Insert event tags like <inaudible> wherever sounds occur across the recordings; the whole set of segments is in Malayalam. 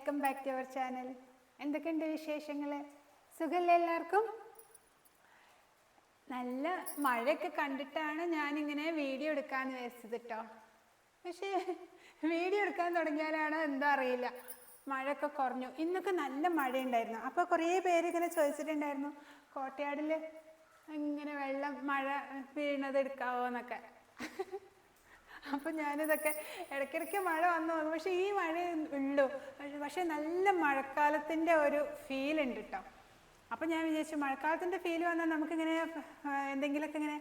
Welcome back to our channel. എന്തൊക്കെയുണ്ട് വിശേഷങ്ങൾ സുഖല്ലേ എല്ലാവർക്കും? നല്ല മഴയൊക്കെ കണ്ടിട്ടാണ് ഞാനിങ്ങനെ വീഡിയോ എടുക്കാൻ വെച്ചത് കേട്ടോ പക്ഷേ വീഡിയോ എടുക്കാൻ തുടങ്ങിയാലാണ് എന്താ അറിയില്ല. മഴയൊക്കെ കുറഞ്ഞു. ഇന്നൊക്കെ നല്ല മഴയുണ്ടായിരുന്നു. അപ്പോൾ കുറേ പേര് ഇങ്ങനെ ചോദിച്ചിട്ടുണ്ടായിരുന്നു കോട്ടയാടിൽ ഇങ്ങനെ വെള്ളം മഴ വീണത് എടുക്കാവോ എന്നൊക്കെ. അപ്പൊ ഞാനിതൊക്കെ ഇടയ്ക്കിടയ്ക്ക് മഴ വന്നു വന്നു. പക്ഷേ ഈ മഴ ഉള്ളൂ. പക്ഷേ നല്ല മഴക്കാലത്തിന്റെ ഒരു ഫീൽ ഉണ്ട് കേട്ടോ അപ്പൊ ഞാൻ വിചാരിച്ചു മഴക്കാലത്തിന്റെ ഫീൽ വന്നാൽ നമുക്കിങ്ങനെ എന്തെങ്കിലുമൊക്കെ ഇങ്ങനെ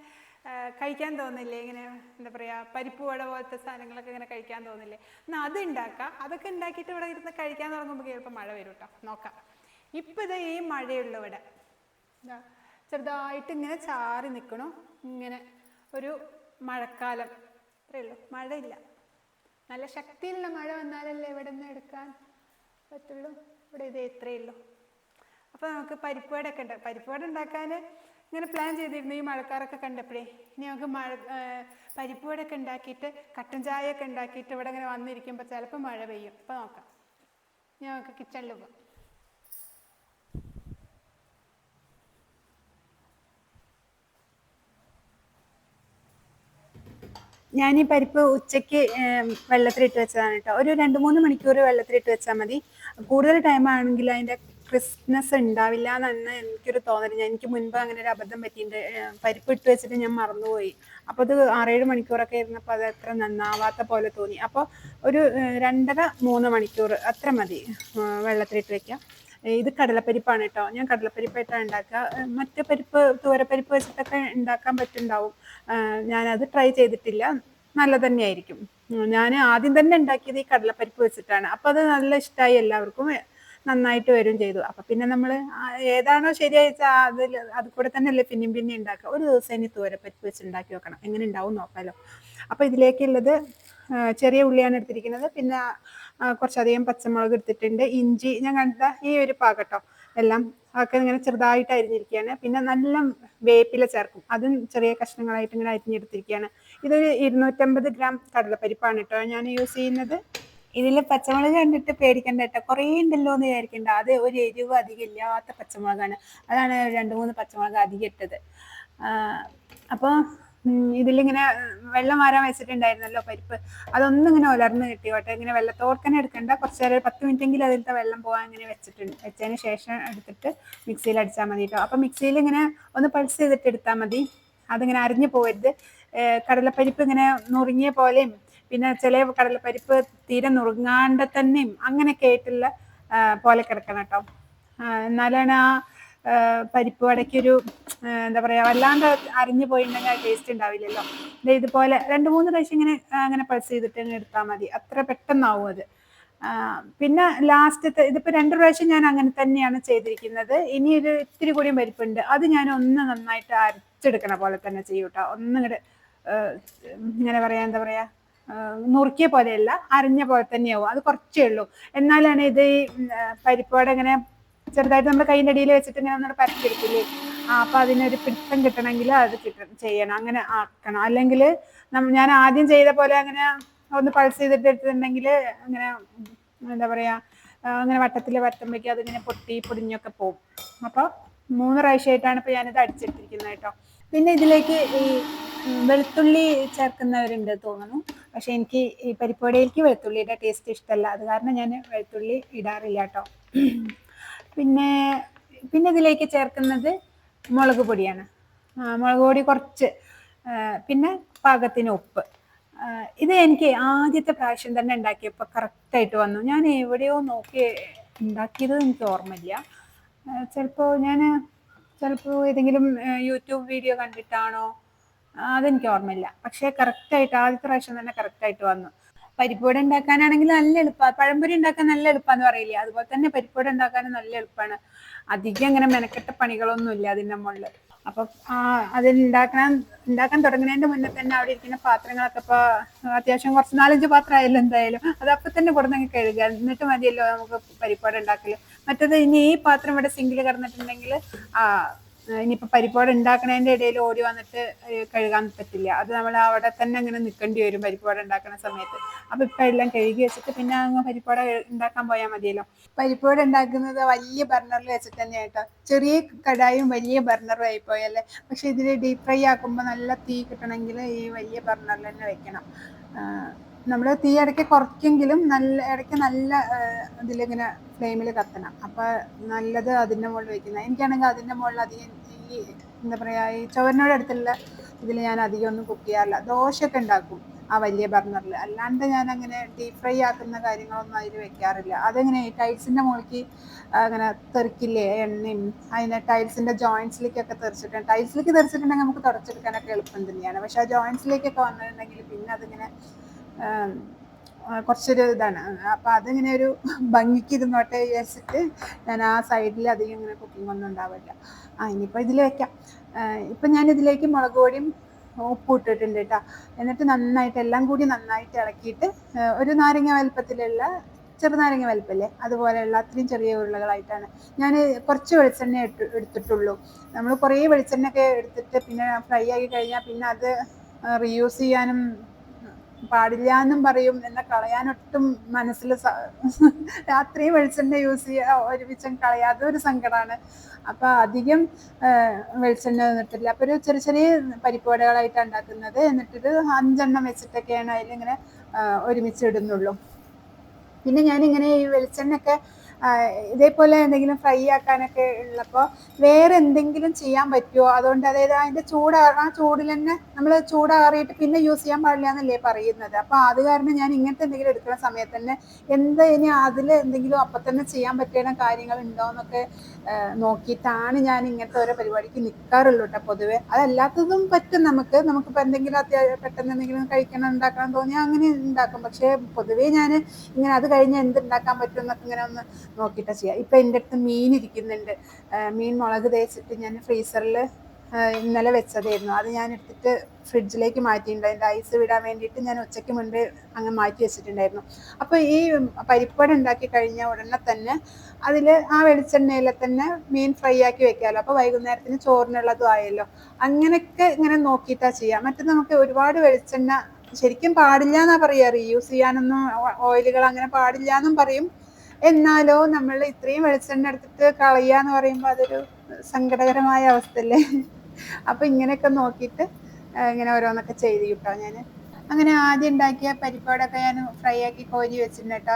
കഴിക്കാൻ തോന്നില്ലേ? ഇങ്ങനെ എന്താ പറയാ പരിപ്പ് വട പോലത്തെ സാധനങ്ങളൊക്കെ ഇങ്ങനെ കഴിക്കാൻ തോന്നില്ലേ? എന്നാൽ അത് ഉണ്ടാക്കാം അതൊക്കെ ഉണ്ടാക്കിയിട്ട് ഇവിടെ ഇരുന്ന് കഴിക്കാൻ തുടങ്ങുമ്പോൾ ചിലപ്പോൾ മഴ വരും കേട്ടോ നോക്കാം. ഇപ്പൊ ഇത് ഈ മഴയുള്ള ഇവിടെ. ചെറുതായിട്ട് ഇങ്ങനെ ചാറി നിൽക്കണു ഇങ്ങനെ ഒരു മഴക്കാലം. അത്രേ ഉള്ളൂ. മഴയില്ല. നല്ല ശക്തിയുള്ള മഴ വന്നാലല്ലേ ഇവിടെ നിന്ന് എടുക്കാൻ പറ്റുള്ളൂ. ഇവിടെ ഇത് ഇത്രയേ ഉള്ളൂ. അപ്പോൾ നമുക്ക് പരിപ്പുവടയൊക്കെ ഉണ്ട്. പരിപ്പുവട ഉണ്ടാക്കാൻ ഇങ്ങനെ പ്ലാൻ ചെയ്തിരുന്നു ഈ മഴക്കാരൊക്കെ കണ്ടപ്പോഴേ. ഇനി നമുക്ക് മഴ പരിപ്പുവടയൊക്കെ ഉണ്ടാക്കിയിട്ട് കട്ടൻ ചായയൊക്കെ ഉണ്ടാക്കിയിട്ട് ഇവിടെ ഇങ്ങനെ വന്നിരിക്കുമ്പോൾ ചിലപ്പോൾ മഴ പെയ്യും. അപ്പോൾ നോക്കാം. ഇനി നമുക്ക് കിച്ചണിൽ പോകാം ഞാൻ ഈ പരിപ്പ് ഉച്ചയ്ക്ക് വെള്ളത്തിലിട്ട് വെച്ചതാണ് കേട്ടോ. ഒരു രണ്ട് മൂന്ന് മണിക്കൂർ വെള്ളത്തിലിട്ട് വെച്ചാൽ മതി. കൂടുതൽ ടൈം ആണെങ്കിൽ അതിന്റെ ക്രിസ്പ്നെസ് ഉണ്ടാവില്ല എന്നാണ് എനിക്കൊരു തോന്നൽ ഞാൻ എനിക്ക് മുൻപ് അങ്ങനെ ഒരു അബദ്ധം പറ്റിയിട്ട് പരിപ്പ് ഇട്ട് വെച്ചിട്ട് ഞാൻ മറന്നുപോയി. അപ്പോൾ അത് ആറേഴ് മണിക്കൂറൊക്കെ ഇരുന്നപ്പോൾ അത് അത്ര നന്നാവാത്ത പോലെ തോന്നി. അപ്പോൾ ഒരു രണ്ടര മൂന്ന് മണിക്കൂർ അത്ര മതി വെള്ളത്തിലിട്ട് വെക്കാം ഇത് കടലപ്പരിപ്പാണ് കേട്ടോ ഞാൻ കടലപ്പരിപ്പായിട്ടാണ് ഉണ്ടാക്കുക മറ്റേ പരിപ്പ് തൂരപ്പരിപ്പ് വെച്ചിട്ടൊക്കെ ഉണ്ടാക്കാൻ പറ്റുണ്ടാവും. ആഹ് ഞാനത് ട്രൈ ചെയ്തിട്ടില്ല. നല്ല തന്നെയായിരിക്കും. ഞാൻ ആദ്യം തന്നെ ഉണ്ടാക്കിയത് ഈ കടലപ്പരിപ്പ് വെച്ചിട്ടാണ്. അപ്പോൾ അത് നല്ല ഇഷ്ടമായി എല്ലാവർക്കും. നന്നായിട്ട് വരും ചെയ്തു. അപ്പം പിന്നെ നമ്മൾ ഏതാണോ ശരിയായി അതിൽ അത് കൂടെ തന്നെയല്ലേ പിന്നെയും പിന്നെ ഉണ്ടാക്കുക ഒരു ദിവസം ഇനി തൂരപ്പരിപ്പ് വെച്ച് ഉണ്ടാക്കി വെക്കണം. എങ്ങനെ ഉണ്ടാവും നോക്കാമല്ലോ അപ്പോൾ ഇതിലേക്കുള്ളത് ചെറിയ ഉള്ളിയാണ് എടുത്തിരിക്കുന്നത്. പിന്നെ കുറച്ചധികം പച്ചമുളക് എടുത്തിട്ടുണ്ട്. ഇഞ്ചി ഞാൻ കണ്ട ഈ ഒരു പാകട്ടോ എല്ലാം ഒക്കെ ഇങ്ങനെ ചെറുതായിട്ട് അരിഞ്ഞിരിക്കുകയാണ്. പിന്നെ നല്ല വേപ്പില ചേർക്കും. അതും ചെറിയ കഷ്ണങ്ങളായിട്ട് ഇങ്ങനെ അരിഞ്ഞെടുത്തിരിക്കുകയാണ്. ഇതൊരു ഇരുന്നൂറ്റമ്പത് ഗ്രാം കടലപ്പരിപ്പാണ് കേട്ടോ ഞാൻ യൂസ് ചെയ്യുന്നത്. ഇതിൽ പച്ചമുളക് കണ്ടിട്ട് പേടിക്കണ്ട കേട്ടോ. കുറേ ഉണ്ടല്ലോ എന്ന് വിചാരിക്കണ്ട. അത് ഒരു എരിവ് അധികം ഇല്ലാത്ത പച്ചമുളകാണ്. അതാണ് രണ്ട് മൂന്ന് പച്ചമുളക് അധികം ഇട്ടത്. അപ്പോൾ ഇതിലിങ്ങനെ വെള്ളം വാരാൻ വെച്ചിട്ടുണ്ടായിരുന്നല്ലോ പരിപ്പ്. അതൊന്നും ഇങ്ങനെ ഉലർന്ന് കിട്ടിയോട്ടെ ഇങ്ങനെ വെള്ളത്തോർക്കനെ എടുക്കണ്ട. കുറച്ച് നേരം പത്ത് മിനിറ്റ് എങ്കിലും അതിലത്തെ വെള്ളം പോകാൻ ഇങ്ങനെ വെച്ചിട്ടുണ്ട്. വെച്ചതിന് ശേഷം എടുത്തിട്ട് മിക്സിയിൽ അടിച്ചാൽ മതി കേട്ടോ. അപ്പോൾ മിക്സിയിൽ ഇങ്ങനെ ഒന്ന് പൾസ് ചെയ്തിട്ട് എടുത്താൽ മതി. അതിങ്ങനെ അരിഞ്ഞു പോകരുത് കടലപ്പരിപ്പ് ഇങ്ങനെ നുറുങ്ങിയ പോലെയും പിന്നെ ചില കടലപ്പരിപ്പ് തീരെ നുറുങ്ങാണ്ട് തന്നെയും അങ്ങനെയൊക്കെ ആയിട്ടുള്ള പോലെ കിടക്കണം കേട്ടോ. എന്നാലാണ് ആ, പരിപ്പ് വടയ്ക്കൊരു എന്താ പറയാ വല്ലാണ്ട് അറിഞ്ഞു പോയിട്ടുണ്ടെങ്കിൽ ആ ടേസ്റ്റ് ഉണ്ടാവില്ലല്ലോ. ഇതുപോലെ രണ്ട് മൂന്ന് പ്രാവശ്യം ഇങ്ങനെ അങ്ങനെ പൾസ് ചെയ്തിട്ട് അങ്ങ് എടുത്താൽ മതി. അത്ര പെട്ടെന്നാവും അത്. പിന്നെ ലാസ്റ്റത്തെ ഇതിപ്പോ രണ്ട് പ്രാവശ്യം ഞാൻ അങ്ങനെ തന്നെയാണ് ചെയ്തിരിക്കുന്നത്. ഇനി ഒരു ഇത്തിരി കൂടിയും പരിപ്പുണ്ട്. അത് ഞാൻ ഒന്ന് നന്നായിട്ട് അരച്ചെടുക്കണ പോലെ തന്നെ ചെയ്യൂട്ടോ ഒന്നിങ്ങോട്ട് ഇങ്ങനെ പറയാ എന്താ പറയാ നുറുക്കിയ പോലെയല്ല അരഞ്ഞ പോലെ തന്നെയാവും. അത് കുറച്ചേ ഉള്ളൂ. എന്നാലാണ് ഇത് ഈ പരിപ്പോടെ ഇങ്ങനെ ചെറുതായിട്ട് നമ്മൾ കൈന്റെ അടിയിൽ വെച്ചിട്ട് ഇങ്ങനെ ഒന്നുകൂടെ പരത്തിയെടുക്കില്ലേ ആ അപ്പൊ അതിനൊരു പിടുത്തം കിട്ടണമെങ്കിൽ അത് കിട്ടണം ചെയ്യണം. അങ്ങനെ ആക്കണം. അല്ലെങ്കിൽ ഞാൻ ആദ്യം ചെയ്ത പോലെ അങ്ങനെ ഒന്ന് പൾസ് ചെയ്തിട്ട് അങ്ങനെ എന്താ പറയാ ആ, അങ്ങനെ വട്ടത്തിൽ വരത്തുമ്പോഴേക്കും അതിങ്ങനെ പൊട്ടി പൊടിഞ്ഞൊക്കെ പോകും അപ്പോൾ മൂന്ന് പ്രാവശ്യമായിട്ടാണ് ഇപ്പോൾ ഞാനിത് അടിച്ചെടുത്തിരിക്കുന്നത് കേട്ടോ. പിന്നെ ഇതിലേക്ക് ഈ വെളുത്തുള്ളി ചേർക്കുന്നവരുണ്ട് തോന്നുന്നു. പക്ഷെ എനിക്ക് ഈ പരിപ്പുവടയിലേക്ക് വെളുത്തുള്ളിയുടെ ടേസ്റ്റ് ഇഷ്ടമല്ല അത് കാരണം ഞാൻ വെളുത്തുള്ളി ഇടാറില്ല കേട്ടോ. പിന്നെ പിന്നെ ഇതിലേക്ക് ചേർക്കുന്നത് മുളക് പൊടിയാണ്. മുളക് പൊടി കുറച്ച് പിന്നെ പാകത്തിന് ഉപ്പ്. ഇത് എനിക്ക് ആദ്യത്തെ പ്രാവശ്യം തന്നെ ഉണ്ടാക്കിയപ്പോൾ കറക്റ്റായിട്ട് വന്നു. ഞാൻ എവിടെയോ നോക്കി ഉണ്ടാക്കിയത് എനിക്ക് ഓർമ്മയില്ല. ചിലപ്പോൾ ഞാൻ ചിലപ്പോൾ ഏതെങ്കിലും യൂട്യൂബ് വീഡിയോ കണ്ടിട്ടാണോ? അതെനിക്ക് ഓർമ്മയില്ല. പക്ഷേ കറക്റ്റായിട്ട് ആദ്യത്തെ പ്രാവശ്യം തന്നെ കറക്റ്റായിട്ട് വന്നു. പരിപ്പുവട ഉണ്ടാക്കാനാണെങ്കിൽ നല്ല എളുപ്പമാണ് പഴംപൊരി ഉണ്ടാക്കാൻ നല്ല എളുപ്പമാന്ന് പറയില്ലേ? അതുപോലെ തന്നെ പരിപ്പുവട ഉണ്ടാക്കാനും നല്ല എളുപ്പമാണ് അധികം അങ്ങനെ മെനക്കെട്ട പണികളൊന്നും ഇല്ല അതിന്റെ മുകളിൽ. അപ്പൊ അതിൽ ഉണ്ടാക്കാൻ ഉണ്ടാക്കാൻ തുടങ്ങുന്നതിന്റെ മുന്നേ തന്നെ അവിടെ ഇരിക്കുന്ന പാത്രങ്ങളൊക്കെ ഇപ്പൊ അത്യാവശ്യം കുറച്ച് നാലഞ്ച് പാത്രം ആയാലും എന്തായാലും. അത് അപ്പൊ തന്നെ കൊടുന്നെങ്കിൽ കഴുകുക. എന്നിട്ട് മതിയല്ലോ നമുക്ക് പരിപ്പാട് ഉണ്ടാക്കൽ. മറ്റത് ഇനി ഈ പാത്രം ഇവിടെ സിങ്കിൽ കിടന്നിട്ടുണ്ടെങ്കിൽ ആ ഇനിയിപ്പോൾ പരിപ്പോട ഉണ്ടാക്കണതിന്റെ ഇടയിൽ ഓടി വന്നിട്ട് കഴുകാൻ പറ്റില്ല. അത് നമ്മൾ അവിടെ തന്നെ അങ്ങനെ നിൽക്കേണ്ടി വരും പരിപ്പോട ഉണ്ടാക്കുന്ന സമയത്ത്. അപ്പോൾ ഇപ്പം എല്ലാം കഴുകി വെച്ചിട്ട് പിന്നെ അങ്ങ് പരിപ്പോട ഉണ്ടാക്കാൻ പോയാൽ മതിയല്ലോ. പരിപ്പോട ഉണ്ടാക്കുന്നത് വലിയ ബർണറിൽ വെച്ചിട്ട് തന്നെ കേട്ടോ ചെറിയ കടായും വലിയ ബർണറും ആയിപ്പോയല്ലേ പക്ഷെ ഇതിൽ ഡീപ് ഫ്രൈ ആക്കുമ്പോൾ നല്ല തീ കിട്ടണമെങ്കിൽ ഈ വലിയ ബർണറിൽ തന്നെ വെക്കണം. നമ്മൾ തീ ഇടയ്ക്ക് കുറയ്ക്കെങ്കിലും നല്ല ഇടയ്ക്ക് നല്ല ഇതിലിങ്ങനെ ഫ്ലെയിമിൽ കത്തണം. അപ്പോൾ നല്ലത് അതിന്റെ മുകളിൽ വയ്ക്കുന്നത് എനിക്കാണെങ്കിൽ അതിന്റെ മുകളിൽ അധികം ഈ എന്താ പറയുക ഈ ചുവരിനോട് അടുത്തുള്ള ഇതിൽ ഞാൻ അധികം ഒന്നും കുക്ക് ചെയ്യാറില്ല. ദോശയൊക്കെ ഉണ്ടാക്കും ആ വലിയ ബർണറിൽ അല്ലാണ്ട് ഞാൻ അങ്ങനെ ഡീപ് ഫ്രൈ ആക്കുന്ന കാര്യങ്ങളൊന്നും അതിൽ വെക്കാറില്ല. അതെങ്ങനെ ടൈൽസിന്റെ മുകളിലേക്ക് അങ്ങനെ തെറിക്കില്ലേ എണ്ണയും അതിനെ ടൈൽസിന്റെ ജോയിൻസിലേക്കൊക്കെ തെറിച്ചിട്ടുണ്ട് ടൈൽസിലേക്ക് തെറിച്ചിട്ടുണ്ടെങ്കിൽ നമുക്ക് തുടച്ചെടുക്കാനൊക്കെ എളുപ്പം തന്നെയാണ്. പക്ഷേ ആ ജോയിൻസിലേക്കൊക്കെ വന്നിട്ടുണ്ടെങ്കിൽ പിന്നെ അതിങ്ങനെ കുറച്ചൊരു ഇതാണ്. അപ്പോൾ അതിങ്ങനെ ഒരു ഭംഗിക്ക് ഇരുന്നോട്ടെ വിചാരിച്ചിട്ട് ഞാൻ ആ സൈഡിൽ അധികം ഇങ്ങനെ കുക്കിംഗ് ഒന്നും ഉണ്ടാവില്ല. ആ ഇനിയിപ്പോൾ ഇതിൽ വെക്കാം. ഇപ്പം ഞാൻ ഇതിലേക്ക് മുളക് പൊടിയും ഉപ്പ് ഇട്ടിട്ടുണ്ട് കേട്ടോ എന്നിട്ട് നന്നായിട്ട് എല്ലാം കൂടി നന്നായിട്ട് ഇളക്കിയിട്ട് ഒരു നാരങ്ങ വലുപ്പത്തിലുള്ള ചെറുനാരങ്ങ വലുപ്പല്ലേ അതുപോലെയുള്ള അത്രയും ചെറിയ ഉരുളകളായിട്ടാണ്. ഞാൻ കുറച്ച് വെളിച്ചെണ്ണ എടുത്തിട്ടുള്ളൂ. നമ്മൾ കുറേ വെളിച്ചെണ്ണയൊക്കെ എടുത്തിട്ട് പിന്നെ ഫ്രൈ ആക്കി കഴിഞ്ഞാൽ പിന്നെ അത് റീയൂസ് ചെയ്യാനും പാടില്ല എന്നും പറയും എന്നെ കളയാനൊട്ടും മനസ്സിൽ <laughs> രാത്രിയും വെളിച്ചെണ്ണ യൂസ് ചെയ്യുക ഒരുമിച്ചും കളയാതെ ഒരു സങ്കടമാണ് അപ്പൊ അധികം വെളിച്ചെണ്ണ നിന്നിട്ടില്ല അപ്പൊ ഒരു ചെറിയ ചെറിയ പരിപ്പോടകളായിട്ട് ഉണ്ടാക്കുന്നത്. എന്നിട്ടൊരു അഞ്ചെണ്ണം വെച്ചിട്ടൊക്കെയാണ് അതിലിങ്ങനെ ഒരുമിച്ച് ഇടുന്നുള്ളൂ. പിന്നെ ഞാനിങ്ങനെ ഈ വെളിച്ചെണ്ണയൊക്കെ ഇതേപോലെ എന്തെങ്കിലും ഫ്രൈ ആക്കാനൊക്കെ ഉള്ളപ്പോൾ വേറെ എന്തെങ്കിലും ചെയ്യാൻ പറ്റുമോ അതുകൊണ്ട് അതായത് അതിന്റെ ചൂട് ആ ചൂടിൽ തന്നെ നമ്മൾ ചൂടാറിയിട്ട് പിന്നെ യൂസ് ചെയ്യാൻ പാടില്ല എന്നല്ലേ പറയുന്നത്. അപ്പോൾ അത് കാരണം ഞാൻ ഇങ്ങനത്തെ എന്തെങ്കിലും എടുക്കുന്ന സമയത്ത് തന്നെ എന്ത് ഇനി അതിൽ എന്തെങ്കിലും അപ്പം തന്നെ ചെയ്യാൻ പറ്റുന്ന കാര്യങ്ങൾ ഉണ്ടോ എന്നൊക്കെ നോക്കിയിട്ടാണ് ഞാൻ ഇങ്ങനത്തെ ഓരോ പരിപാടിക്ക് നിൽക്കാറുള്ളൂ കേട്ടോ പൊതുവെ. അതല്ലാത്തതും പറ്റും നമുക്ക്. നമുക്കിപ്പോൾ എന്തെങ്കിലും അത്യാവശ്യം പെട്ടെന്ന് എന്തെങ്കിലും കഴിക്കണം ഉണ്ടാക്കണം തോന്നിയാൽ അങ്ങനെ ഉണ്ടാക്കും. പക്ഷേ പൊതുവേ ഞാൻ ഇങ്ങനെ അത് കഴിഞ്ഞ് എന്ത് ഉണ്ടാക്കാൻ പറ്റും എന്നൊക്കെ ഇങ്ങനെ ഒന്ന് നോക്കിയിട്ട് ചെയ്യാം. ഇപ്പം എന്റെ അടുത്ത് മീൻ ഇരിക്കുന്നുണ്ട്. മീൻ മുളക് തേച്ചിട്ട് ഞാൻ ഫ്രീസറിൽ ഇന്നലെ വെച്ചതായിരുന്നു. അത് ഞാൻ എടുത്തിട്ട് ഫ്രിഡ്ജിലേക്ക് മാറ്റിയിട്ടുണ്ട്. മാറ്റിയിട്ടുണ്ടായിരുന്നു ഐസ് വിടാൻ വേണ്ടിയിട്ട് ഞാൻ ഉച്ചയ്ക്ക് മുൻപേ അങ്ങ് മാറ്റി വെച്ചിട്ടുണ്ടായിരുന്നു. അപ്പോൾ ഈ പരിപ്പട ഉണ്ടാക്കി കഴിഞ്ഞ ഉടനെ തന്നെ അതിൽ ആ വെളിച്ചെണ്ണയിൽ തന്നെ മീൻ ഫ്രൈ ആക്കി വെക്കാമല്ലോ അപ്പോൾ വൈകുന്നേരത്തിന് ചോറിനുള്ളതും ആയല്ലോ. അങ്ങനെയൊക്കെ ഇങ്ങനെ നോക്കിയിട്ടാണ് ചെയ്യുക മറ്റേ നമുക്ക് ഒരുപാട് വെളിച്ചെണ്ണ ശരിക്കും പാടില്ല എന്നാ പറയുക റീയൂസ് ചെയ്യാനൊന്നും ഓയിലുകൾ അങ്ങനെ പാടില്ല എന്നും പറയും. എന്നാലോ നമ്മൾ ഇത്രയും വെളിച്ചെണ്ണ എടുത്തിട്ട് കളയുക എന്ന് പറയുമ്പോൾ അതൊരു സങ്കടകരമായ അവസ്ഥയല്ലേ? അപ്പൊ ഇങ്ങനെയൊക്കെ നോക്കിയിട്ട് ഇങ്ങനെ ഓരോന്നൊക്കെ ചെയ്ത് കിട്ടോ ഞാൻ അങ്ങനെ ആദ്യം ഉണ്ടാക്കിയ പരിപ്പാടൊക്കെ ഞാൻ ഫ്രൈ ആക്കി കോരി വെച്ചിട്ടുണ്ട് കേട്ടോ.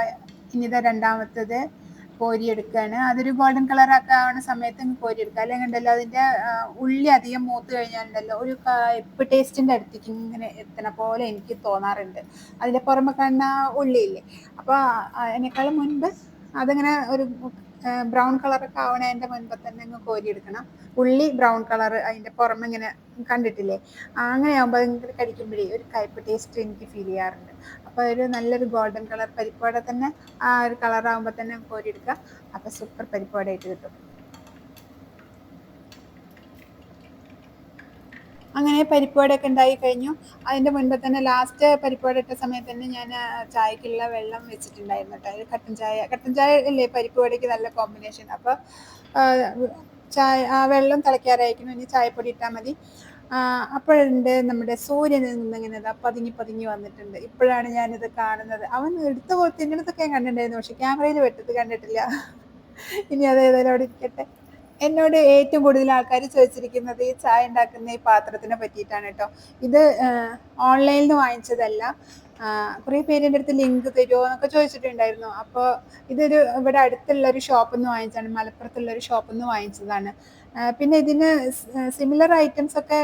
ഇനിതാ രണ്ടാമത്തത് കോരി എടുക്കുകയാണ് അതൊരു ഗോൾഡൻ കളർ ഒക്കെ ആവുന്ന സമയത്ത് കോരി എടുക്കുക. അല്ലെങ്കിൽ ഉണ്ടല്ലോ അതിന്റെ ഉള്ളി അധികം മൂത്ത് കഴിഞ്ഞാലുണ്ടല്ലോ ഒരു എപ്പ് ടേസ്റ്റിന്റെ അടുത്തേക്ക് ഇങ്ങനെ എത്തണ പോലെ എനിക്ക് തോന്നാറുണ്ട്. അതിന്റെ പുറമെ കാണുന്ന ഉള്ളിയില്ലേ? അപ്പോൾ അതിനേക്കാളും മുൻപ് അതിങ്ങനെ ഒരു ബ്രൗൺ കളറൊക്കെ ആവണതിന്റെ മുൻപ് തന്നെ അങ്ങ് കോരിയെടുക്കണം. ഉള്ളി ബ്രൗൺ കളർ അതിന്റെ പുറമെ ഇങ്ങനെ കണ്ടിട്ടില്ലേ? അങ്ങനെ ആകുമ്പോൾ അതിങ്ങനെ കടിക്കുമ്പോഴേ ഒരു കയ്പ് ടേസ്റ്റ് എനിക്ക് ഫീൽ ചെയ്യാറുണ്ട്. അപ്പോൾ ഒരു നല്ലൊരു ഗോൾഡൻ കളർ പരിപ്പോടെ തന്നെ ആ ഒരു കളറാകുമ്പോൾ തന്നെ കോരിയെടുക്കുക. അപ്പോൾ സൂപ്പർ പരിപ്പോടായിട്ട് കിട്ടും. അങ്ങനെ പരിപ്പുവടയൊക്കെ ഉണ്ടായി കഴിഞ്ഞു. അതിന്റെ മുൻപ് തന്നെ ലാസ്റ്റ് പരിപ്പുവട ഇട്ട സമയത്ത് തന്നെ ഞാൻ ചായക്കുള്ള വെള്ളം വെച്ചിട്ടുണ്ടായിരുന്നു കേട്ടോ കട്ടൻ ചായ. കട്ടൻ ചായ അല്ലേ പരിപ്പുവടയ്ക്ക് നല്ല കോമ്പിനേഷൻ അപ്പോൾ ചായ ആ വെള്ളം തിളയ്ക്കാറായിരിക്കുന്നു ഇനി ചായപ്പൊടി ഇട്ടാൽ മതി. അപ്പോഴുണ്ട് നമ്മുടെ സൂര്യനിൽ നിന്ന് ഇങ്ങനെ പതുങ്ങി പതുങ്ങി വന്നിട്ടുണ്ട്. ഇപ്പോഴാണ് ഞാനിത് കാണുന്നത്. അവൻ എടുത്ത തിന്നിടത്തൊക്കെ കണ്ടിട്ടുണ്ടായിരുന്നു. പക്ഷെ ക്യാമറയിൽ വെട്ടത് കണ്ടിട്ടില്ല. ഇനി അതേതായാലും അവിടെ ഇരിക്കട്ടെ. എന്നോട് ഏറ്റവും കൂടുതൽ ആൾക്കാർ ചോദിച്ചിരിക്കുന്നത് ഈ ചായ ഉണ്ടാക്കുന്ന ഈ പാത്രത്തിനെ പറ്റിയിട്ടാണ് കേട്ടോ. ഇത് ഓൺലൈനിൽ നിന്ന് വാങ്ങിച്ചതല്ല. കുറേ പേര് എന്റെ അടുത്ത് ലിങ്ക് തരുമോ എന്നൊക്കെ ചോദിച്ചിട്ടുണ്ടായിരുന്നു. അപ്പോൾ ഇതൊരു ഇവിടെ അടുത്തുള്ള ഒരു ഷോപ്പിൽ നിന്ന് വാങ്ങിച്ചതാണ്. മലപ്പുറത്തുള്ള ഒരു ഷോപ്പിൽ നിന്ന് വാങ്ങിച്ചതാണ് പിന്നെ ഇതിന് സിമിലർ ഐറ്റംസ് ഒക്കെ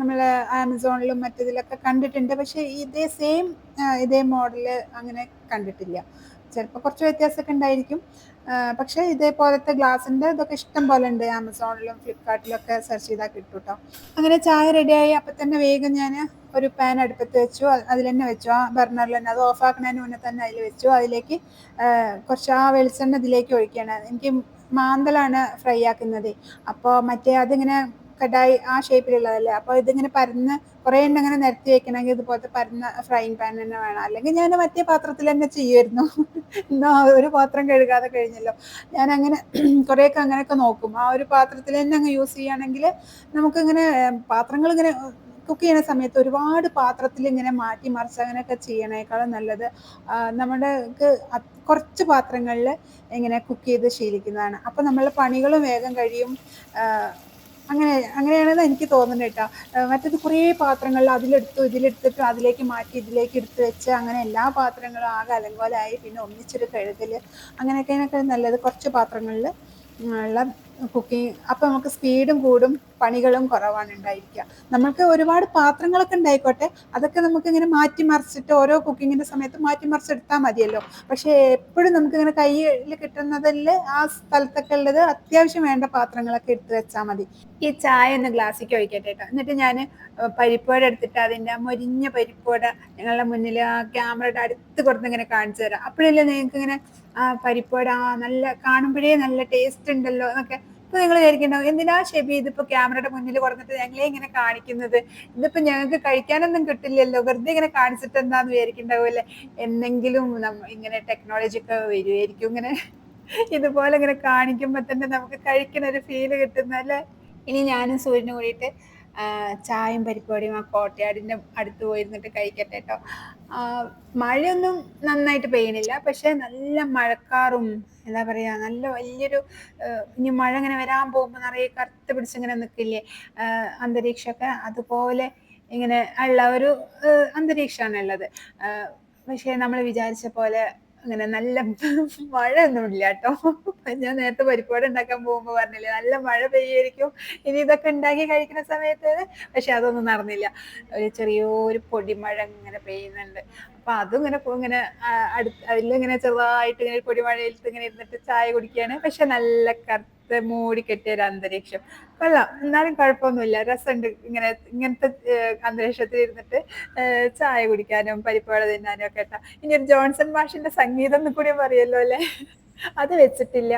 നമ്മൾ ആമസോണിലും മറ്റതിലൊക്കെ കണ്ടിട്ടുണ്ട്. പക്ഷേ ഇതേ സെയിം ഇതേ മോഡൽ അങ്ങനെ കണ്ടിട്ടില്ല. ചിലപ്പോൾ കുറച്ച് വ്യത്യാസമൊക്കെ ഉണ്ടായിരിക്കും. പക്ഷേ ഇതേപോലത്തെ ഗ്ലാസിന്റെ ഇതൊക്കെ ഇഷ്ടം പോലെ ഉണ്ട്. ആമസോണിലും ഫ്ലിപ്കാർട്ടിലും ഒക്കെ സെർച്ച് ചെയ്താൽ കിട്ടും കേട്ടോ അങ്ങനെ ചായ റെഡിയായി അപ്പം തന്നെ വേഗം ഞാൻ ഒരു പാൻ അടുപ്പത്ത് വെച്ചു. അതിൽ തന്നെ വെച്ചു. ആ ബർണറിൽ തന്നെ അത് ഓഫ് ആക്കുന്നതിന് മുന്നേ തന്നെ അതിൽ വെച്ചു. അതിലേക്ക് കുറച്ച് ആ വെളിച്ചെണ്ണ ഇതിലേക്ക് ഒഴിക്കുകയാണ്. എനിക്ക് മാന്തലാണ് ഫ്രൈ ആക്കുന്നത്. അപ്പോൾ മറ്റേ അതിങ്ങനെ കടായി ആ ഷേപ്പിലുള്ളതല്ലേ? അപ്പോൾ ഇതിങ്ങനെ പരന്ന് കുറേ എണ്ണം ഇങ്ങനെ നിരത്തി വെക്കണമെങ്കിൽ ഇതുപോലത്തെ പരന്ന ഫ്രൈങ് പാൻ തന്നെ വേണം. അല്ലെങ്കിൽ ഞാൻ മറ്റേ പാത്രത്തിൽ തന്നെ ചെയ്യുമായിരുന്നു. എന്നാ ഒരു പാത്രം കഴുകാതെ കഴിഞ്ഞല്ലോ. ഞാൻ അങ്ങനെ <clears throat> കുറേയൊക്കെ അങ്ങനെയൊക്കെ നോക്കും. ആ ഒരു പാത്രത്തിൽ തന്നെ അങ്ങ് യൂസ് ചെയ്യുകയാണെങ്കിൽ നമുക്കിങ്ങനെ പാത്രങ്ങൾ ഇങ്ങനെ കുക്ക് ചെയ്യുന്ന സമയത്ത് ഒരുപാട് പാത്രത്തിൽ ഇങ്ങനെ മാറ്റി മറിച്ച് അങ്ങനെയൊക്കെ ചെയ്യണേക്കാളും നല്ലത്. നമ്മുടെ കുറച്ച് പാത്രങ്ങളിൽ ഇങ്ങനെ കുക്ക് ചെയ്ത് ശീലിക്കുന്നതാണ്. അപ്പം നമ്മളുടെ പണികളും വേഗം കഴിയും. അങ്ങനെ അങ്ങനെയാണെന്ന് എനിക്ക് തോന്നുന്നത് കേട്ടോ. മറ്റത് കുറേ പാത്രങ്ങളിൽ അതിലെടുത്തു ഇതിലെടുത്തിട്ട് അതിലേക്ക് മാറ്റി ഇതിലേക്ക് എടുത്ത് വെച്ച് അങ്ങനെ എല്ലാ പാത്രങ്ങളും ആകെ അലങ്കോലായി. പിന്നെ ഒന്നിച്ചൊരു കഴുകൽ അങ്ങനെയൊക്കെ നല്ലത് കുറച്ച് പാത്രങ്ങളിൽ ഉള്ള കുക്കിംഗ്. അപ്പം നമുക്ക് സ്പീഡും കൂടും. പണികളും കുറവാണ് ഉണ്ടായിരിക്കുക. നമ്മൾക്ക് ഒരുപാട് പാത്രങ്ങളൊക്കെ ഉണ്ടായിക്കോട്ടെ അതൊക്കെ നമുക്ക് ഇങ്ങനെ മാറ്റി മറിച്ചിട്ട് ഓരോ കുക്കിങ്ങിന്റെ സമയത്ത് മാറ്റി മറിച്ചെടുത്താൽ മതിയല്ലോ. പക്ഷേ എപ്പോഴും നമുക്ക് ഇങ്ങനെ കയ്യിൽ കിട്ടുന്നതിൽ ആ സ്ഥലത്തൊക്കെ ഉള്ളത് അത്യാവശ്യം വേണ്ട പാത്രങ്ങളൊക്കെ എടുത്ത് വെച്ചാൽ മതി. ഈ ചായ ഒന്ന് ഗ്ലാസ്സിക്ക് ഒഴിക്കട്ടെ കേട്ടോ. എന്നിട്ട് ഞാൻ പരിപ്പോട എടുത്തിട്ട് അതിന്റെ മൊരിഞ്ഞ പരിപ്പോട ഞങ്ങളുടെ മുന്നിൽ ആ ക്യാമറയുടെ അടുത്ത് കൊടുത്ത് ഇങ്ങനെ കാണിച്ചു തരാം. അപ്പോഴല്ലേ നിങ്ങൾക്ക് ഇങ്ങനെ ആ പരിപ്പോട നല്ല കാണുമ്പോഴേ നല്ല ടേസ്റ്റ് ഉണ്ടല്ലോ എന്നൊക്കെ ഇപ്പൊ നിങ്ങൾ വിചാരിക്കണ്ടാവും എന്തിനാ ഷെബി ഇതിപ്പോ ക്യാമറയുടെ മുന്നിൽ കുറഞ്ഞിട്ട് ഞങ്ങളെ ഇങ്ങനെ കാണിക്കുന്നത്? ഇതിപ്പോ ഞങ്ങൾക്ക് കഴിക്കാനൊന്നും കിട്ടില്ലല്ലോ വെറുതെ ഇങ്ങനെ കാണിച്ചിട്ട് എന്താന്ന് വിചാരിക്കണ്ടാവുമല്ലേ? എന്തെങ്കിലും ഇങ്ങനെ ടെക്നോളജി ഒക്കെ വരുമായിരിക്കും ഇങ്ങനെ ഇതുപോലെ ഇങ്ങനെ കാണിക്കുമ്പോ തന്നെ നമുക്ക് കഴിക്കുന്ന ഒരു ഫീൽ കിട്ടുന്നല്ലേ ഇനി ഞാനും സൂര്യനും കൂടിയിട്ട് ചായയും പരിപ്പടിയും ആ കോട്ടയാടിന്റെ അടുത്ത് പോയിരുന്നിട്ട് കഴിക്കട്ടെ കേട്ടോ മഴയൊന്നും നന്നായിട്ട് പെയ്യണില്ല. പക്ഷെ നല്ല മഴക്കാറും എന്താ പറയുക നല്ല വലിയൊരു ഇനി മഴ ഇങ്ങനെ വരാൻ പോകുമ്പോൾ നിറയെ കറുത്ത് പിടിച്ചിങ്ങനെ നിൽക്കില്ലേ അന്തരീക്ഷമൊക്കെ അതുപോലെ ഇങ്ങനെ ഉള്ള ഒരു അന്തരീക്ഷമാണ് ഉള്ളത്. പക്ഷേ നമ്മൾ വിചാരിച്ച പോലെ അങ്ങനെ നല്ല <laughs> മഴ ഒന്നും ഇല്ല കേട്ടോ. <laughs> ഞാൻ നേരത്തെ പരിപ്പാട് ഉണ്ടാക്കാൻ പോകുമ്പോൾ പറഞ്ഞില്ലേ നല്ല മഴ പെയ്യായിരിക്കും. ഇനി ഇതൊക്കെ ഉണ്ടാക്കി കഴിക്കുന്ന സമയത്ത് പക്ഷെ അതൊന്നും നടന്നില്ല. ഒരു ചെറിയൊരു പൊടിമഴ ഇങ്ങനെ പെയ്യുന്നുണ്ട്. അപ്പൊ അതും ഇങ്ങനെ ഇങ്ങനെ അടുത്ത് അതിലിങ്ങനെ ചെറുതായിട്ട് ഇങ്ങനെ പൊടിമഴയിൽ ഇങ്ങനെ ഇരുന്നിട്ട് ചായ കുടിക്കുകയാണ്. പക്ഷെ നല്ല കറുത്ത് മൂടി കെട്ടിയ ഒരു അന്തരീക്ഷം. കൊള്ളാം. എന്നാലും കുഴപ്പമൊന്നുമില്ല. രസമുണ്ട് ഇങ്ങനെ ഇങ്ങനത്തെ അന്തരീക്ഷത്തിൽ ഇരുന്നിട്ട് ചായ കുടിക്കാനും പരിപ്പുവട തിന്നാനും ഒക്കെ കേട്ടാ. ഇനി ഒരു ജോൺസൺ മാഷിന്റെ സംഗീതം എന്ന് കൂടി പറയല്ലോ അല്ലെ? അത് വെച്ചിട്ടില്ല.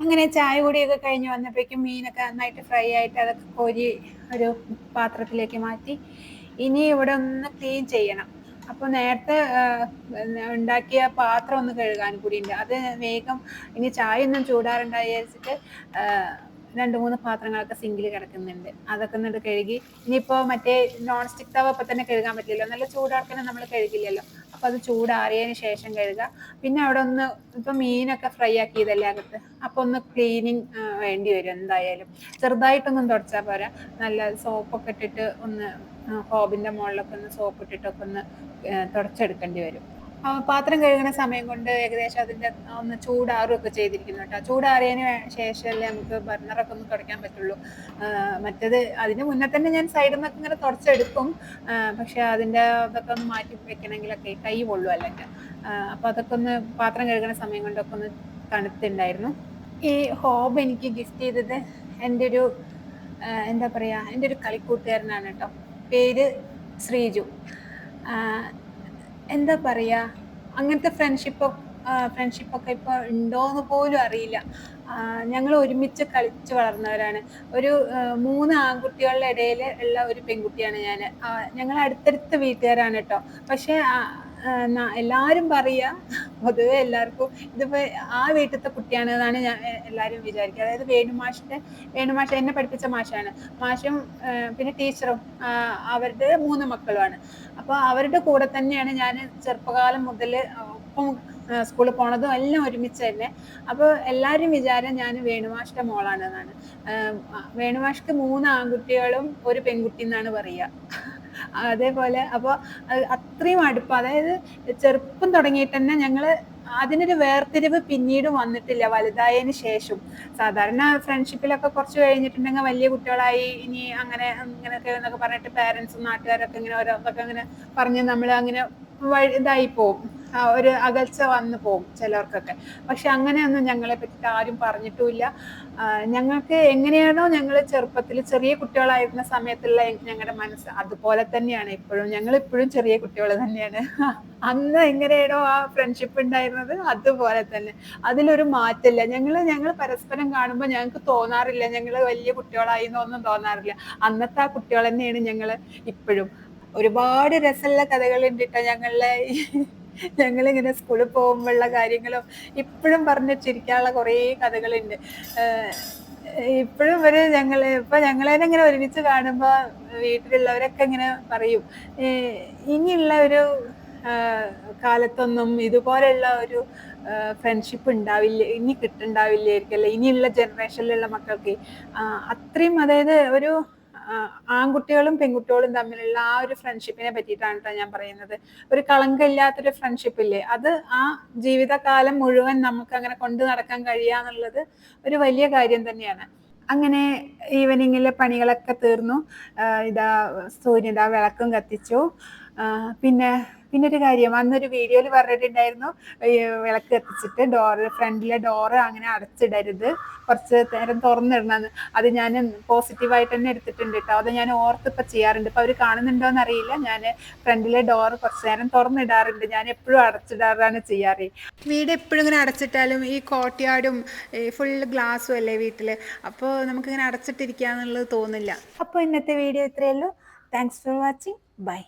അങ്ങനെ ചായ കൂടിയൊക്കെ കഴിഞ്ഞ് വന്നപ്പോഴേക്കും മീനൊക്കെ നന്നായിട്ട് ഫ്രൈ ആയിട്ട് അതൊക്കെ കോരി ഒരു പാത്രത്തിലേക്ക് മാറ്റി. ഇനി ഇവിടെ ഒന്ന് ക്ലീൻ ചെയ്യണം. അപ്പോൾ നേരത്തെ ഉണ്ടാക്കിയ പാത്രം ഒന്ന് കഴുകാൻ കൂടി ഉണ്ട് അത് വേഗം ഇനി ചായ ഒന്നും ചൂടാറുണ്ടായി വിചാരിച്ചിട്ട് രണ്ട് മൂന്ന് പാത്രങ്ങളൊക്കെ സിങ്കിൽ കിടക്കുന്നുണ്ട്. അതൊക്കെ ഒന്ന് കഴുകി. ഇനിയിപ്പോൾ മറ്റേ നോൺ സ്റ്റിക് തവ അപ്പം തന്നെ കഴുകാൻ പറ്റില്ലല്ലോ. നല്ല ചൂടാക്കാനും നമ്മൾ കഴുകില്ലല്ലോ. അപ്പോൾ അത് ചൂടാറിയതിന് ശേഷം കഴുകുക പിന്നെ അവിടെ ഒന്ന് ഇപ്പം മീനൊക്കെ ഫ്രൈ ആക്കിയതല്ലേ അകത്ത്? അപ്പോൾ ഒന്ന് ക്ലീനിങ് വേണ്ടി വരും എന്തായാലും. ചെറുതായിട്ടൊന്നും തുടച്ചാൽ പോരാ. നല്ല സോപ്പൊക്കെ ഇട്ടിട്ട് ഒന്ന് ഹോബിന്റെ മുകളിലൊക്കെ ഒന്ന് സോപ്പ് ഇട്ടിട്ടൊക്കെ ഒന്ന് തുടച്ചെടുക്കേണ്ടി വരും. പാത്രം കഴുകുന്ന സമയം കൊണ്ട് ഏകദേശം അതിന്റെ ഒന്ന് ചൂടാറുമൊക്കെ ചെയ്തിരിക്കുന്നു കേട്ടോ. ചൂടാറിയതിന് ശേഷമല്ലേ നമുക്ക് ബർണറൊക്കെ ഒന്ന് തുടയ്ക്കാൻ പറ്റുള്ളൂ. മറ്റത് അതിന് മുന്നേ തന്നെ ഞാൻ സൈഡിൽ നിന്നൊക്കെ ഇങ്ങനെ തുടച്ചെടുക്കും. പക്ഷെ അതിന്റെ ഇതൊക്കെ ഒന്ന് മാറ്റി വെക്കണമെങ്കിലൊക്കെ കൈ പൊള്ളു അല്ലെങ്കിൽ. അപ്പോൾ അതൊക്കെ ഒന്ന് പാത്രം കഴുകുന്ന സമയം കൊണ്ടൊക്കെ ഒന്ന് തണുത്തുണ്ടായിരുന്നു. ഈ ഹോബ് എനിക്ക് ഗിഫ്റ്റ് ചെയ്തത് എന്റെ ഒരു എന്താ പറയാ എന്റെ ഒരു കളിക്കൂട്ടുകാരനാണ് കേട്ടോ. പേര് ശ്രീജു. എന്താ പറയുക അങ്ങനത്തെ ഫ്രണ്ട്ഷിപ്പ് ഫ്രണ്ട്ഷിപ്പൊക്കെ ഇപ്പോൾ ഉണ്ടോയെന്ന് പോലും അറിയില്ല. ഞങ്ങൾ ഒരുമിച്ച് കളിച്ച് വളർന്നവരാണ്. ഒരു മൂന്ന് ആൺകുട്ടികളുടെ ഇടയിൽ ഉള്ള ഒരു പെൺകുട്ടിയാണ് ഞാൻ ഞങ്ങൾ അടുത്തടുത്ത വീട്ടുകാരാണ് കേട്ടോ. പക്ഷേ എല്ലാവരും പറയുക പൊതുവെ എല്ലാവർക്കും ഇതിപ്പോ ആ വീട്ടിലത്തെ കുട്ടിയാണ് എന്നാണ് ഞാൻ എല്ലാവരും വിചാരിക്കുക. അതായത് വേണുമാഷിന്റെ വേണുമാഷ എന്നെ പഠിപ്പിച്ച മാഷാണ്. മാഷും പിന്നെ ടീച്ചറും അവരുടെ മൂന്ന് മക്കളുമാണ്. അപ്പോൾ അവരുടെ കൂടെ തന്നെയാണ് ഞാൻ ചെറുപ്പകാലം മുതൽ ഒപ്പം സ്കൂളിൽ പോണതും എല്ലാം ഒരുമിച്ച് തന്നെ. അപ്പോൾ എല്ലാരും വിചാരം ഞാൻ വേണുമാഷിന്റെ മോളാണെന്നാണ്. വേണുമാഷ്ക്ക് മൂന്ന് ആൺകുട്ടികളും ഒരു പെൺകുട്ടി എന്നാണ് പറയുക. അതേപോലെ അപ്പോൾ അത്രയും അടുപ്പം. അതായത് ചെറുപ്പം തുടങ്ങിയിട്ട് തന്നെ ഞങ്ങൾ അതിനൊരു വേർതിരിവ് പിന്നീട് വന്നിട്ടില്ല വലുതായതിന് ശേഷം. സാധാരണ ഫ്രണ്ട്ഷിപ്പിലൊക്കെ കുറച്ച് കഴിഞ്ഞിട്ടുണ്ടെങ്കിൽ വലിയ കുട്ടികളായി ഇനി അങ്ങനെ അങ്ങനെയൊക്കെ എന്നൊക്കെ പറഞ്ഞിട്ട് പാരൻസും നാട്ടുകാരൊക്കെ ഇങ്ങനെ ഓരോന്നൊക്കെ അങ്ങനെ പറഞ്ഞ് നമ്മൾ അങ്ങനെ ഇതായി പോവും. ആ, ഒരു അകൽച്ച വന്നു പോകും ചിലർക്കൊക്കെ. പക്ഷെ അങ്ങനെയൊന്നും ഞങ്ങളെ പറ്റിയിട്ട് ആരും പറഞ്ഞിട്ടുമില്ല. ഞങ്ങൾക്ക് എങ്ങനെയാണോ ഞങ്ങൾ ചെറുപ്പത്തിൽ ചെറിയ കുട്ടികളായിരുന്ന സമയത്തുള്ള ഞങ്ങളുടെ മനസ്സ് അതുപോലെ തന്നെയാണ്. ഇപ്പോഴും ഞങ്ങൾ ഇപ്പോഴും ചെറിയ കുട്ടികൾ തന്നെയാണ്. അന്ന് എങ്ങനെയാണോ ആ ഫ്രണ്ട്ഷിപ്പ് ഉണ്ടായിരുന്നത് അതുപോലെ തന്നെ. അതിലൊരു മാറ്റമില്ല. ഞങ്ങൾ ഞങ്ങൾ പരസ്പരം കാണുമ്പോൾ ഞങ്ങൾക്ക് തോന്നാറില്ല. ഞങ്ങൾ വലിയ കുട്ടികളായി എന്നൊന്നും തോന്നാറില്ല. അന്നത്തെ ആ കുട്ടികൾ തന്നെയാണ് ഞങ്ങൾ ഇപ്പോഴും. ഒരുപാട് രസമുള്ള കഥകൾ കേട്ടോ ഞങ്ങളിലെ ഞങ്ങളിങ്ങനെ സ്കൂളിൽ പോകുമ്പോഴുള്ള കാര്യങ്ങളും ഇപ്പോഴും പറഞ്ഞു ചിരിക്കാനുള്ള കുറേ കഥകളുണ്ട്. ഇപ്പോഴും ഇവർ ഞങ്ങൾ ഇപ്പൊ ഞങ്ങളെ ഇങ്ങനെ ഒരുമിച്ച് കാണുമ്പോ വീട്ടിലുള്ളവരൊക്കെ ഇങ്ങനെ പറയും. ഇനിയുള്ള ഒരു കാലത്തൊന്നും ഇതുപോലെയുള്ള ഒരു ഫ്രണ്ട്ഷിപ്പ് ഉണ്ടാവില്ല ഇനി കിട്ടുണ്ടാവില്ലായിരിക്കും അല്ലെ ഇനിയുള്ള ജനറേഷനിലുള്ള മക്കൾക്ക് അത്രയും അതായത് ഒരു ആൺകുട്ടികളും പെൺകുട്ടികളും തമ്മിലുള്ള ആ ഒരു ഫ്രണ്ട്ഷിപ്പിനെ പറ്റിയിട്ടാണ് കേട്ടോ ഞാൻ പറയുന്നത്. ഒരു കളങ്കമില്ലാത്തൊരു ഫ്രണ്ട്ഷിപ്പ് ഇല്ലേ? അത് ആ ജീവിതകാലം മുഴുവൻ നമുക്ക് അങ്ങനെ കൊണ്ടു നടക്കാൻ കഴിയാന്നുള്ളത് ഒരു വലിയ കാര്യം തന്നെയാണ്. അങ്ങനെ ഈവനിങ്ങിലെ പണികളൊക്കെ തീർന്നു. ഇതാ സൂര്യൻ ഇതാ വിളക്കും കത്തിച്ചു. പിന്നെ പിന്നെ ഒരു കാര്യം അന്നൊരു വീഡിയോയിൽ പറഞ്ഞിട്ടുണ്ടായിരുന്നു വിളക്ക് കത്തിച്ചിട്ട് ഡോറ് ഫ്രണ്ടിലെ ഡോറ് അങ്ങനെ അടച്ചിടരുത് കുറച്ച് നേരം തുറന്നിടണമെന്ന് അത് ഞാൻ പോസിറ്റീവായിട്ട് തന്നെ എടുത്തിട്ടുണ്ട് കേട്ടോ അത് ഞാൻ ഓർത്ത് ഇപ്പം ചെയ്യാറുണ്ട്. ഇപ്പം അവർ കാണുന്നുണ്ടോ എന്നറിയില്ല ഞാൻ ഫ്രണ്ടിലെ ഡോറ് കുറച്ച് നേരം തുറന്നിടാറുണ്ട്. ഞാൻ എപ്പോഴും അടച്ചിടാറാണ് ചെയ്യാറ്. വീട് എപ്പോഴും ഇങ്ങനെ അടച്ചിട്ടാലും ഈ കോട്ടയാടും ഫുൾ ഗ്ലാസ്സും അല്ലേ വീട്ടിൽ അപ്പോൾ നമുക്കിങ്ങനെ അടച്ചിട്ടിരിക്കുക എന്നുള്ളത് തോന്നില്ല. അപ്പോൾ ഇന്നത്തെ വീഡിയോ ഇത്രയേ ഉള്ളൂ. Thanks for watching bye